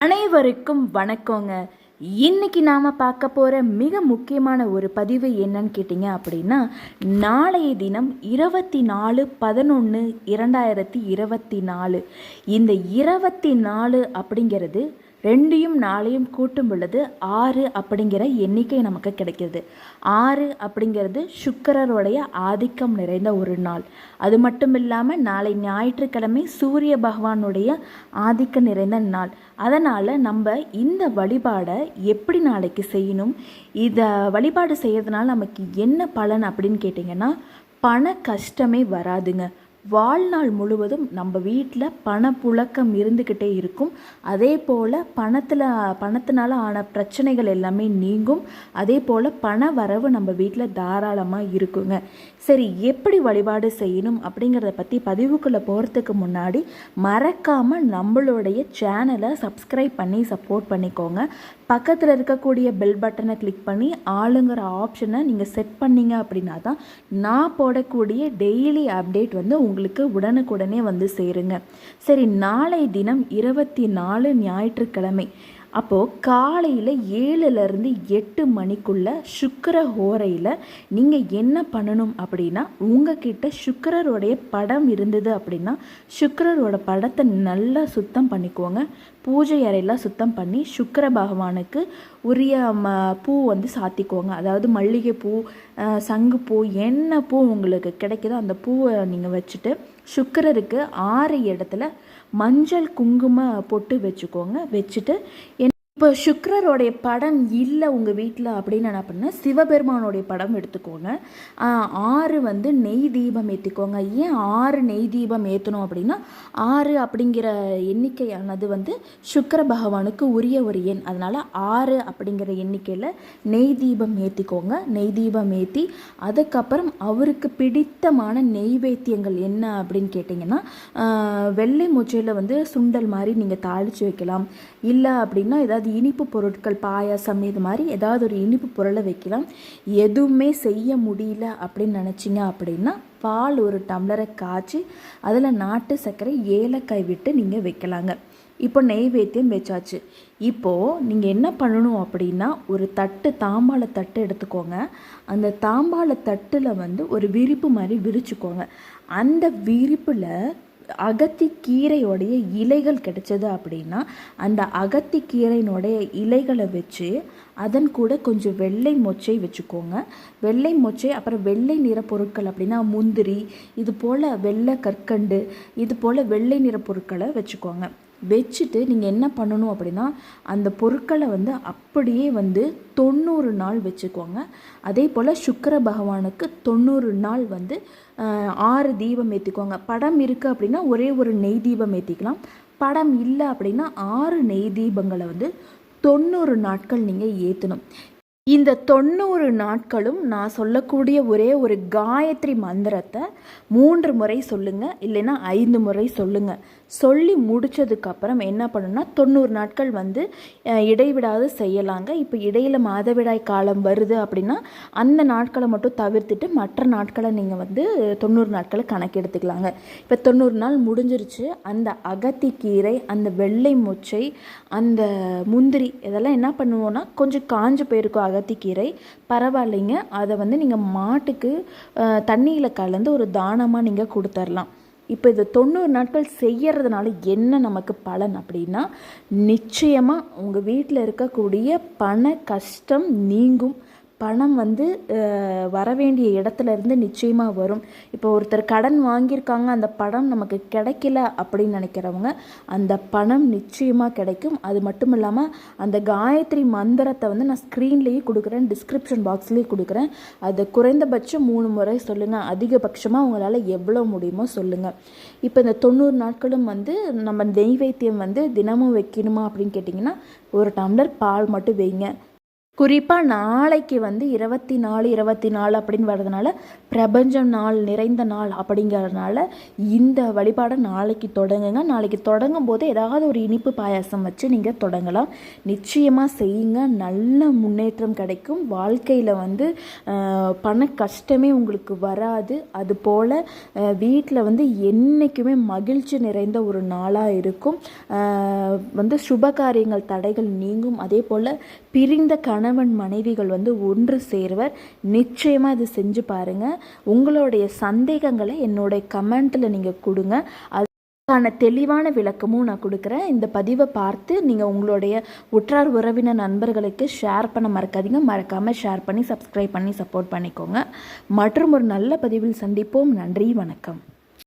அனைவருக்கும் வணக்கங்க. இன்னைக்கு நாம் பார்க்க போகிற மிக முக்கியமான ஒரு பதிவு என்னன்னு கேட்டிங்க அப்படின்னா நாளைய தினம் இருபத்தி நாலு பதினொன்று இரண்டாயிரத்தி இருபத்தி நாலு இந்த இருபத்தி நாலு அப்படிங்கிறது ரெண்டையும் நாளையும் கூட்டும் பொழுது ஆறு அப்படிங்கிற எண்ணிக்கை நமக்கு கிடைக்கிது ஆறு அப்படிங்கிறது சுக்கரருடைய ஆதிக்கம் நிறைந்த ஒரு நாள். அது மட்டும் இல்லாமல் நாளை ஞாயிற்றுக்கிழமை சூரிய பகவானுடைய ஆதிக்கம் நிறைந்த நாள். அதனால் நம்ம இந்த வழிபாடை எப்படி நாளைக்கு செய்யணும்? இதை வழிபாடு செய்கிறதுனால நமக்கு என்ன பலன் அப்படின்னு கேட்டிங்கன்னா பண கஷ்டமே வராதுங்க. வாழ்நாள் முழுவதும் நம்ம வீட்டில் பணப்புழக்கம் இருந்துக்கிட்டே இருக்கும். அதே போல் பணத்தில் பணத்தினால ஆன பிரச்சனைகள் எல்லாமே நீங்கும். அதே போல் பண வரவு நம்ம வீட்டில் தாராளமாக இருக்குங்க. சரி எப்படி வழிபாடு செய்யணும் அப்படிங்கிறத பற்றி பதிவுக்குள்ளே போகிறதுக்கு முன்னாடி மறக்காமல் நம்மளுடைய சேனலை சப்ஸ்கிரைப் பண்ணி சப்போர்ட் பண்ணிக்கோங்க. பக்கத்தில் இருக்கக்கூடிய பெல் பட்டனை கிளிக் பண்ணி ஆளுங்கிற ஆப்ஷனை நீங்கள் செட் பண்ணீங்க அப்படின்னா தான் நான் போடக்கூடிய டெய்லி அப்டேட் வந்து உங்களுக்கு உடனுக்குடனே வந்து சேருங்க. சரி நாளை தினம் இருபத்தி நாலு ஞாயிற்றுக்கிழமை அப்போது காலையில் ஏழுலேருந்து எட்டு மணிக்குள்ளே சுக்கர ஹோரையில் நீங்கள் என்ன பண்ணணும் அப்படின்னா உங்ககிட்ட சுக்கரருடைய படம் இருந்தது அப்படின்னா சுக்கரரோட படத்தை நல்லா சுத்தம் பண்ணிக்கோங்க. பூஜை அறையெல்லாம் சுத்தம் பண்ணி சுக்கர பகவானுக்கு உரிய ம பூ வந்து சாத்திக்கோங்க. அதாவது மல்லிகைப்பூ சங்கு சங்குப்பூ என்ன பூ உங்களுக்கு கிடைக்குதோ அந்த பூவை நீங்கள் வச்சுட்டு சுக்கரருக்கு ஆறு இடத்துல மஞ்சள் குங்கும பொட்டு வச்சுக்கோங்க. வச்சுட்டு என் இப்போ சுக்கரருடைய படம் இல்லை உங்கள் வீட்டில் அப்படின்னு என்ன பண்ண சிவபெருமானுடைய படம் எடுத்துக்கோங்க. ஆறு வந்து நெய் தீபம் ஏற்றிக்கோங்க ஏன் ஆறு நெய் தீபம் ஏற்றணும் அப்படின்னா ஆறு அப்படிங்கிற எண்ணிக்கையானது வந்து சுக்கர பகவானுக்கு உரிய ஒரு எண். அதனால் ஆறு அப்படிங்கிற எண்ணிக்கையில் நெய் தீபம் ஏற்றிக்கோங்க நெய் தீபம் ஏற்றி அதுக்கப்புறம் அவருக்கு பிடித்தமான நெய்வேத்தியங்கள் என்ன அப்படின்னு கேட்டிங்கன்னா வெள்ளை மூச்சையில் வந்து சுண்டல் மாதிரி நீங்கள் தாளித்து வைக்கலாம். இல்லை அப்படின்னா ஏதாவது இனிப்பு பொருட்கள் பாயாசம் இது மாதிரி ஏதாவது ஒரு இனிப்பு பொருளை வைக்கலாம். எதுவுமே செய்ய முடியல அப்படின்னு நினச்சிங்க அப்படின்னா பால் ஒரு டம்ளரை காய்ச்சி அதில் நாட்டு சர்க்கரை ஏலக்காய் விட்டு நீங்கள் வைக்கலாங்க. இப்போ நெய்வேத்தியம் வச்சாச்சு. இப்போது நீங்கள் என்ன பண்ணணும் அப்படின்னா ஒரு தட்டு தாம்பாள தட்டு எடுத்துக்கோங்க. அந்த தாம்பாள தட்டில் வந்து ஒரு விரிப்பு மாதிரி விரிச்சுக்கோங்க. அந்த விரிப்பில் அகத்தி கீரையோடைய இலைகள் கிடைச்சது அப்படின்னா அந்த அகத்தி கீரையினுடைய இலைகளை வச்சு அதன் கூட கொஞ்சம் வெள்ளை மொச்சை வச்சுக்கோங்க. வெள்ளை மொச்சை அப்புறம் வெள்ளை நிற பொருட்கள் அப்படின்னா முந்திரி இது போல் வெள்ளை கற்கண்டு இது போல் வெள்ளை நிற பொருட்களை வச்சுக்கோங்க. வச்சுட்டு நீங்கள் என்ன பண்ணணும் அப்படின்னா அந்த பொருட்களை வந்து அப்படியே வந்து தொண்ணூறு நாள் வச்சுக்கோங்க. அதே போல் சுக்கர பகவானுக்கு தொண்ணூறு நாள் வந்து ஆறு தீபம் ஏற்றிக்கோங்க படம் இருக்குது அப்படின்னா ஒரே ஒரு நெய் தீபம் ஏற்றிக்கலாம் படம் இல்லை அப்படின்னா ஆறு நெய் தீபங்களை வந்து தொண்ணூறு நாட்கள் நீங்கள் ஏற்றணும் இந்த தொண்ணூறு நாட்களும் நான் சொல்லக்கூடிய ஒரே ஒரு காயத்ரி மந்திரத்தை மூன்று முறை சொல்லுங்கள் இல்லைன்னா ஐந்து முறை சொல்லுங்கள் சொல்லி முடிச்சதுக்கப்புறம் என்ன பண்ணணும்னா தொண்ணூறு நாட்கள் வந்து இடைவிடாது செய்யலாங்க. இப்போ இடையில் மாதவிடாய் காலம் வருது அப்படின்னா அந்த நாட்களை மட்டும் தவிர்த்துட்டு மற்ற நாட்களை நீங்கள் வந்து தொண்ணூறு நாட்களை கணக்கெடுத்துக்கலாங்க. இப்போ தொண்ணூறு நாள் முடிஞ்சிருச்சு அந்த அகத்திக்கீரை அந்த வெள்ளை மொச்சை அந்த முந்திரி இதெல்லாம் என்ன பண்ணுவோன்னா கொஞ்சம் காஞ்சு போயிருக்கும் அகத்திக்கீரை பரவாயில்லைங்க. அதை வந்து நீங்கள் மாட்டுக்கு தண்ணியில் கலந்து ஒரு தானமாக நீங்கள் கொடுத்துர்லாம். இப்போ இது தொண்ணூறு நாட்கள் செய்யறதுனால என்ன நமக்கு பலன் அப்படின்னா நிச்சயமாக உங்கள் வீட்டில் இருக்கக்கூடிய பண கஷ்டம் நீங்கும். பணம் வந்து வர வேண்டிய இடத்துல இருந்து நிச்சயமாக வரும். இப்போ ஒருத்தர் கடன் வாங்கியிருக்காங்க அந்த பணம் நமக்கு கிடைக்கல அப்படின்னு நினைக்கிறவங்க அந்த பணம் நிச்சயமாக கிடைக்கும். அது மட்டும் இல்லாமல் அந்த காயத்ரி மந்திரத்தை வந்து நான் ஸ்க்ரீன்லேயே கொடுக்குறேன் டிஸ்கிரிப்ஷன் பாக்ஸ்லேயே கொடுக்குறேன். அது குறைந்தபட்சம் மூணு முறை சொல்லுங்கள் அதிகபட்சமாக உங்களால் எவ்வளோ முடியுமோ சொல்லுங்கள் இப்போ இந்த தொண்ணூறு நாட்களும் வந்து நம்ம நெய்வேத்தியம் வந்து தினமும் வைக்கணுமா அப்படின்னு கேட்டிங்கன்னா ஒரு டம்ளர் பால் மட்டும் வைங்க. குறிப்பாக நாளைக்கு வந்து இருபத்தி நாலு இருபத்தி நாலு அப்படின்னு வர்றதுனால பிரபஞ்சம் நாள் நிறைந்த நாள் அப்படிங்கிறதுனால இந்த வழிபாடை நாளைக்கு தொடங்குங்க. நாளைக்கு தொடங்கும் போது ஏதாவது ஒரு இனிப்பு பாயாசம் வச்சு நீங்கள் தொடங்கலாம். நிச்சயமாக செய்யுங்க. நல்ல முன்னேற்றம் கிடைக்கும். வாழ்க்கையில் வந்து பண கஷ்டமே உங்களுக்கு வராது. அதுபோல் வீட்டில் வந்து என்றைக்குமே மகிழ்ச்சி நிறைந்த ஒரு நாளாக இருக்கும். வந்து சுப காரியங்கள் தடைகள் நீங்கும். அதே போல் பிரிந்த கணவன் மனைவிகள் வந்து ஒன்று சேர்வர். நிச்சயமாக இது செஞ்சு பாருங்கள் உங்களுடைய சந்தேகங்களை என்னுடைய கமெண்ட்டில் நீங்கள் கொடுங்க. அதுக்கான தெளிவான விளக்கமும் நான் கொடுக்குறேன். இந்த பதிவை பார்த்து நீங்கள் உங்களுடைய உற்றார் உறவினர் நண்பர்களுக்கு ஷேர் பண்ண மறக்காதீங்க. மறக்காமல் ஷேர் பண்ணி சப்ஸ்கிரைப் பண்ணி சப்போர்ட் பண்ணிக்கோங்க. மற்றும் ஒரு நல்ல பதிவில் சந்திப்போம். நன்றி வணக்கம்.